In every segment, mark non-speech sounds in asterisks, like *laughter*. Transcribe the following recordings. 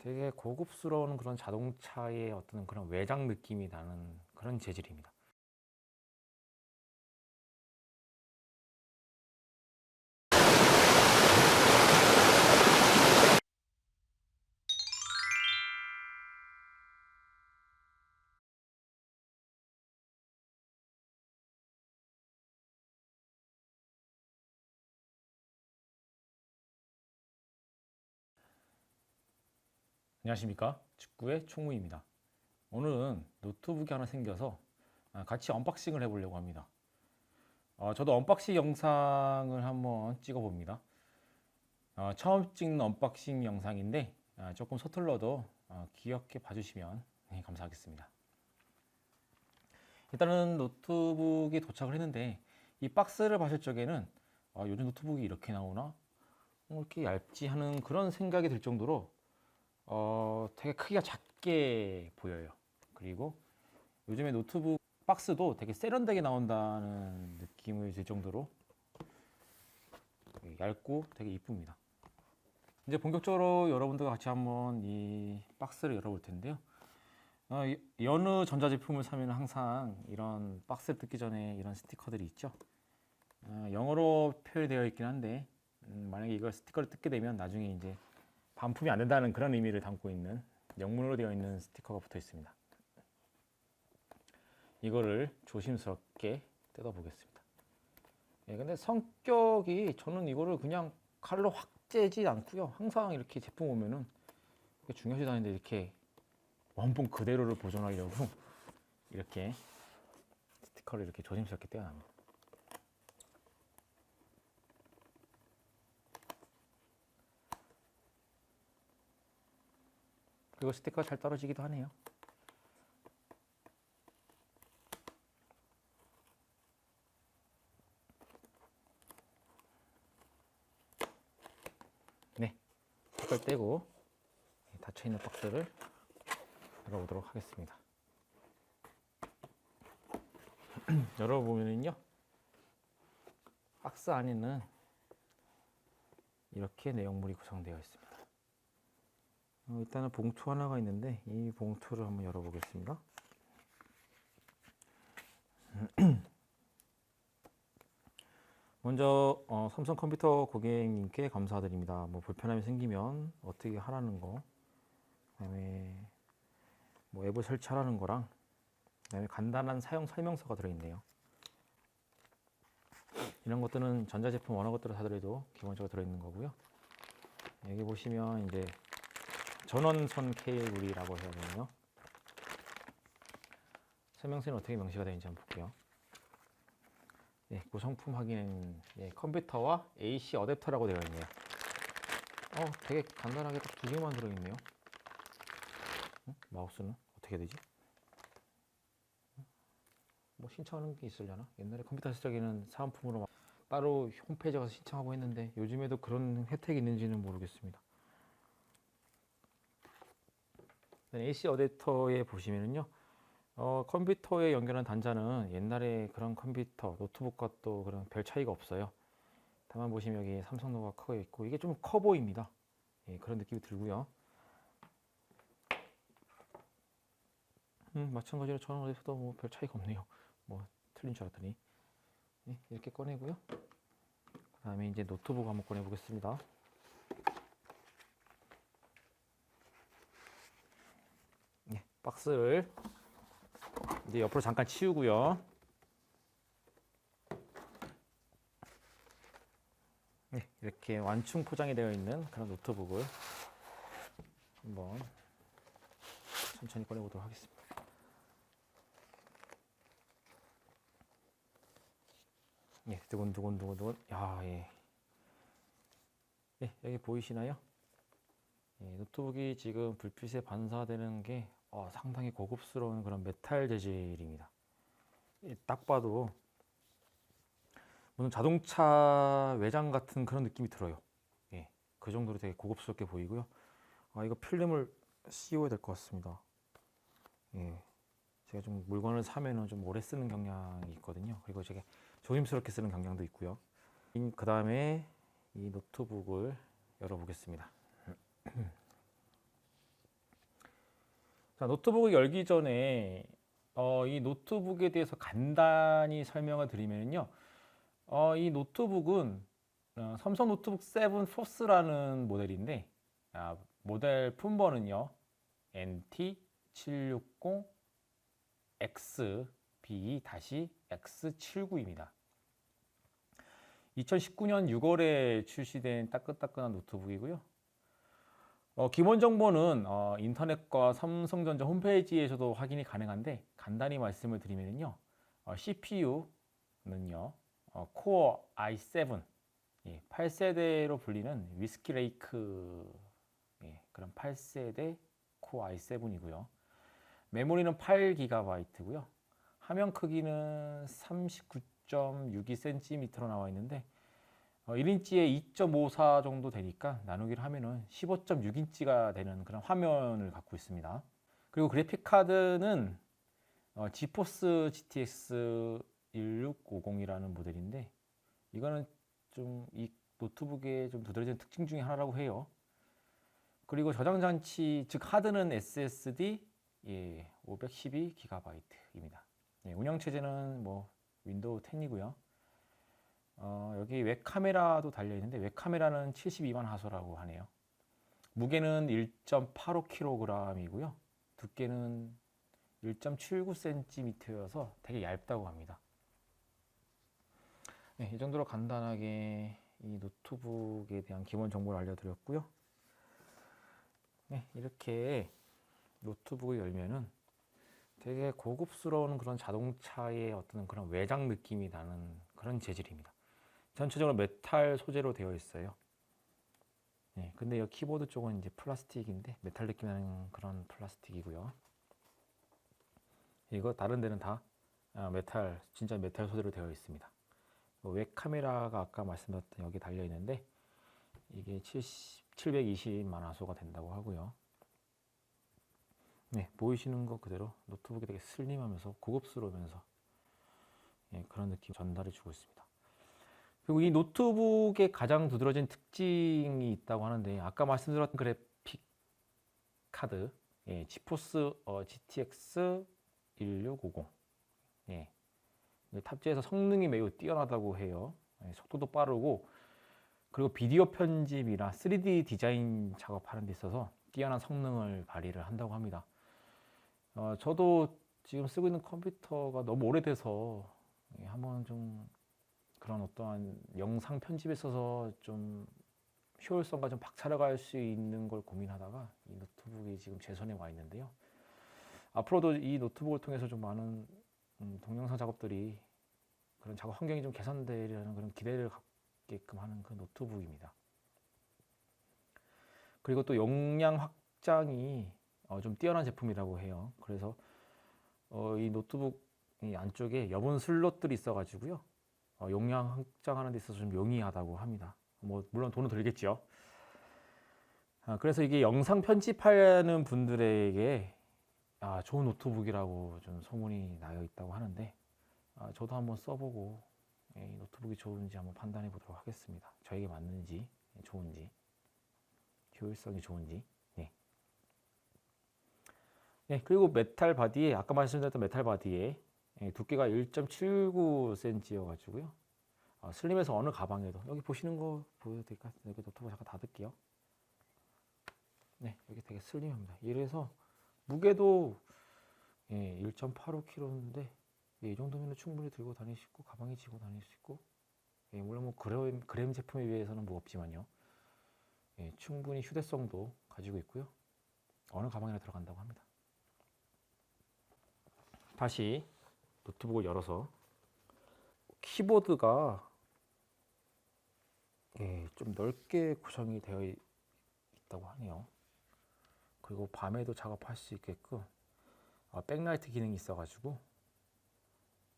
되게 고급스러운 그런 자동차의 어떤 그런 외장 느낌이 나는 그런 재질입니다. 안녕하십니까? 직구의 총무입니다. 오늘은 노트북이 하나 생겨서 아, 같이 언박싱을 해보려고 합니다. 어, 저도 언박싱 영상을 한번 찍어 봅니다. 어, 처음 찍는 언박싱 영상인데 아, 조금 서툴러도 어, 귀엽게 봐주시면 네, 감사하겠습니다. 일단은 노트북이 도착을 했는데 이 박스를 봤을 적에는 아, 요즘 노트북이 이렇게 나오나? 뭐 이렇게 얇지 하는 그런 생각이 들 정도로 어, 되게 크기가 작게 보여요. 그리고 요즘에 노트북 박스도 되게 세련되게 나온다는 느낌을 들 정도로 얇고 되게 이쁩니다. 이제 본격적으로 여러분들과 같이 한번 이 박스를 열어볼 텐데요. 어, 이- 여느 전자제품을 사면 항상 이런 박스를 뜯기 전에 이런 스티커들이 있죠. 어, 영어로 표현되어 있긴 한데 음, 만약에 이걸 스티커를 뜯게 되면 나중에 이제 반품이 안 된다는 그런 의미를 담고 있는 영문으로 되어 있는 스티커가 붙어 있습니다. 이거를 조심스럽게 뜯어 보겠습니다. 예, 근데 성격이 저는 이거를 그냥 칼로 확 째지 않고요. 항상 이렇게 제품 오면은 중요하지도 않은데 이렇게 원본 그대로를 보존하려고 *laughs* 이렇게 스티커를 이렇게 조심스럽게 떼어납니다. 그리고 스티커가 잘 떨어지기도 하네요. 네, 스티커를 떼고 닫혀 있는 박스를 열어보도록 하겠습니다. *clears throat* 열어보면은요, 박스 안에는 이렇게 내용물이 구성되어 있습니다. 어, 일단은 봉투 하나가 있는데 이 봉투를 한번 열어보겠습니다. *clears throat* 먼저 어, 삼성 컴퓨터 고객님께 감사드립니다. 뭐 불편함이 생기면 어떻게 하라는 거, 그다음에 뭐 앱을 설치하라는 거랑, 그다음에 간단한 사용 설명서가 들어있네요. 이런 것들은 전자제품 어느 것들을 사더라도 기본적으로 들어있는 거고요. 여기 보시면 이제 전원선 케이블이라고 해야 되나요? 설명서는 어떻게 명시가 되는지 한번 볼게요. 네, 구성품 확인은 예, 컴퓨터와 AC 어댑터라고 되어 있네요. 어, 되게 간단하게 딱 두 개만 들어있네요. 응? 마우스는 어떻게 되지? 응? 뭐 신청하는 게 있으려나? 옛날에 컴퓨터 적에는 사은품으로 막 따로 홈페이지 가서 신청하고 했는데 요즘에도 그런 혜택이 있는지는 모르겠습니다. 네, AC 어댑터에 보시면은요, 어, 컴퓨터에 연결한 단자는 옛날에 그런 컴퓨터, 노트북과 또 그런 별 차이가 없어요. 다만 보시면 여기 삼성 로고가 커 있고 이게 좀 커 보입니다. 예, 그런 느낌이 들고요. 음, 마찬가지로 저는 어디서도 뭐 별 차이가 없네요. 뭐 틀린 줄 알았더니 예, 이렇게 꺼내고요. 그 다음에 이제 노트북 한번 꺼내 보겠습니다. 네, 박스를 이제 옆으로 잠깐 치우고요. 네, 이렇게 완충 포장이 되어 있는 그런 노트북을 한번 천천히 꺼내보도록 하겠습니다. 예, 두근두근두근두근. 야, 예. 예, 여기 보이시나요? 예, 노트북이 지금 불빛에 반사되는 게 어, 상당히 고급스러운 그런 메탈 재질입니다. 예, 딱 봐도 무슨 자동차 외장 같은 그런 느낌이 들어요. 예, 그 정도로 되게 고급스럽게 보이고요. 아, 이거 필름을 씌워야 될 것 같습니다. 예, 제가 좀 물건을 사면은 좀 오래 쓰는 경향이 있거든요. 그리고 제가 조심스럽게 쓰는 경향도 있고요. 그 다음에 이 노트북을 열어보겠습니다. *clears throat* 자, 노트북을 열기 전에 어, 이 노트북에 대해서 간단히 설명을 드리면요. 어, 이 노트북은 어, 삼성 노트북 7 포스라는 모델인데 아, 모델 품번은요. NT760XB-X79입니다. 2019년 6월에 출시된 따끈따끈한 노트북이고요. 어, 기본 정보는 어, 인터넷과 삼성전자 홈페이지에서도 확인이 가능한데 간단히 말씀을 드리면요. 어, CPU는요. 어, 코어 i7 예, 8세대로 불리는 위스키 레이크 예, 그런 8세대 코어 i7이고요. 메모리는 8GB고요. 화면 크기는 39.62cm로 나와 있는데 어, 1인치에 2.54 정도 되니까 나누기를 하면은 15.6인치가 되는 그런 화면을 갖고 있습니다. 그리고 그래픽 카드는 어, 지포스 GTX 1650이라는 모델인데 이거는 좀 이 노트북의 좀 두드러진 특징 중에 하나라고 해요. 그리고 저장 장치 즉 하드는 SSD 예, 512GB입니다. 예, 운영 체제는 뭐 윈도우 10이고요. 어, 여기 웹 카메라도 달려 있는데 웹 카메라는 72만 화소라고 하네요. 무게는 1.85kg이고요. 두께는 1.79cm여서 되게 얇다고 합니다. 네, 이 정도로 간단하게 이 노트북에 대한 기본 정보를 알려드렸고요. 네, 이렇게 노트북을 열면은 되게 고급스러운 그런 자동차의 어떤 그런 외장 느낌이 나는 그런 재질입니다. 전체적으로 메탈 소재로 되어 있어요. 네, 근데 이 키보드 쪽은 이제 플라스틱인데 메탈 느낌 나는 그런 플라스틱이고요. 이거 다른 데는 다 아, 메탈, 진짜 메탈 소재로 되어 있습니다. 웹 카메라가 아까 말씀드렸던 여기 달려 있는데 이게 70, 720만 화소가 된다고 하고요. 네, 보이시는 것 그대로 노트북이 되게 슬림하면서 고급스러우면서 예, 그런 느낌 전달해 주고 있습니다. 그리고 이 노트북의 가장 두드러진 특징이 있다고 하는데 아까 말씀드렸던 그래픽 카드 예, 지포스 어, GTX 1650 예, 탑재해서 성능이 매우 뛰어나다고 해요. 예, 속도도 빠르고 그리고 비디오 편집이나 3D 디자인 작업하는 데 있어서 뛰어난 성능을 발휘를 한다고 합니다. 어, 저도 지금 쓰고 있는 컴퓨터가 너무 오래돼서 예, 한번 좀 그런 어떠한 영상 편집에 있어서 좀 효율성과 좀 박차려갈 수 있는 걸 고민하다가 이 노트북이 지금 제 손에 와 있는데요. 앞으로도 이 노트북을 통해서 좀 많은 음, 동영상 작업들이 그런 작업 환경이 좀 개선되려는 그런 기대를 갖게끔 하는 그 노트북입니다. 그리고 또 용량 확장이 어, 좀 뛰어난 제품이라고 해요. 그래서 어, 이 노트북 이 안쪽에 여분 슬롯들이 있어가지고요. 어, 용량 확장하는 데 있어서 좀 용이하다고 합니다. 뭐 물론 돈은 들겠죠. 아, 그래서 이게 영상 편집하는 분들에게 아, 좋은 노트북이라고 좀 소문이 나여 있다고 하는데 아, 저도 한번 써보고 예, 이 노트북이 좋은지 한번 판단해 보도록 하겠습니다. 저에게 맞는지 좋은지 효율성이 좋은지. 네. 네 그리고 메탈 바디에 아까 말씀드렸던 메탈 바디에 예, 두께가 1.79cm여가지고요. 어, 슬림해서 어느 가방에도 여기 보시는 거 보여드릴까요? 여기 노트북 잠깐 닫을게요. 네, 여기 되게 슬림합니다. 이래서 무게도 예, 1.85kg인데 예, 이 정도면 충분히 들고 다닐 수 있고 가방에 지고 다닐 수 있고 예, 물론 뭐 그램, 그램 제품에 비해서는 무겁지만요. 예, 충분히 휴대성도 가지고 있고요. 어느 가방이나 들어간다고 합니다. 다시 노트북을 열어서 키보드가 예, 좀 넓게 구성이 되어 있다고 하네요. 그리고 밤에도 작업할 수 있게끔 아, 백라이트 기능이 있어가지고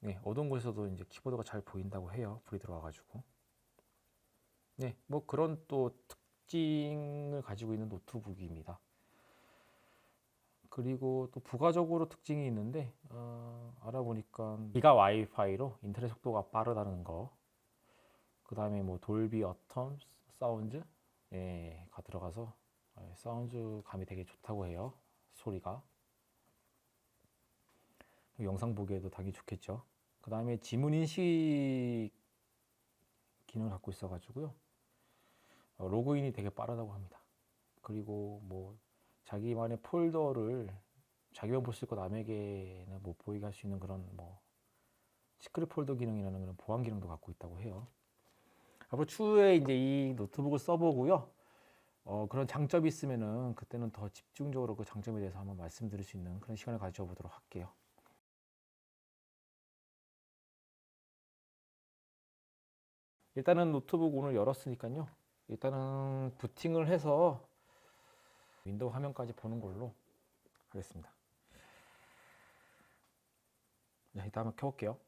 네, 어두운 곳에서도 이제 키보드가 잘 보인다고 해요. 불이 들어와가지고 네, 뭐 그런 또 특징을 가지고 있는 노트북입니다. 그리고 또 부가적으로 특징이 있는데 어, 알아보니까 기가 와이파이로 인터넷 속도가 빠르다는 거. 그 다음에 뭐 돌비 어텀 사운드가 예, 들어가서 예, 사운드 감이 되게 좋다고 해요. 소리가. 영상 보기에도 당연히 좋겠죠. 그 다음에 지문 인식 기능을 갖고 있어 가지고요. 어, 로그인이 되게 빠르다고 합니다. 그리고 뭐 자기만의 폴더를 자기만 볼 수 있고 남에게는 못 보이게 할 수 있는 그런 뭐 시크릿 폴더 기능이라는 그런 보안 기능도 갖고 있다고 해요. 앞으로 추후에 이제 이 노트북을 써보고요. 어, 그런 장점이 있으면은 그때는 더 집중적으로 그 장점에 대해서 한번 말씀드릴 수 있는 그런 시간을 가져보도록 할게요. 일단은 노트북 오늘 열었으니까요. 일단은 부팅을 해서 윈도우 화면까지 보는 걸로 하겠습니다. 네, 일단 한번 켜볼게요.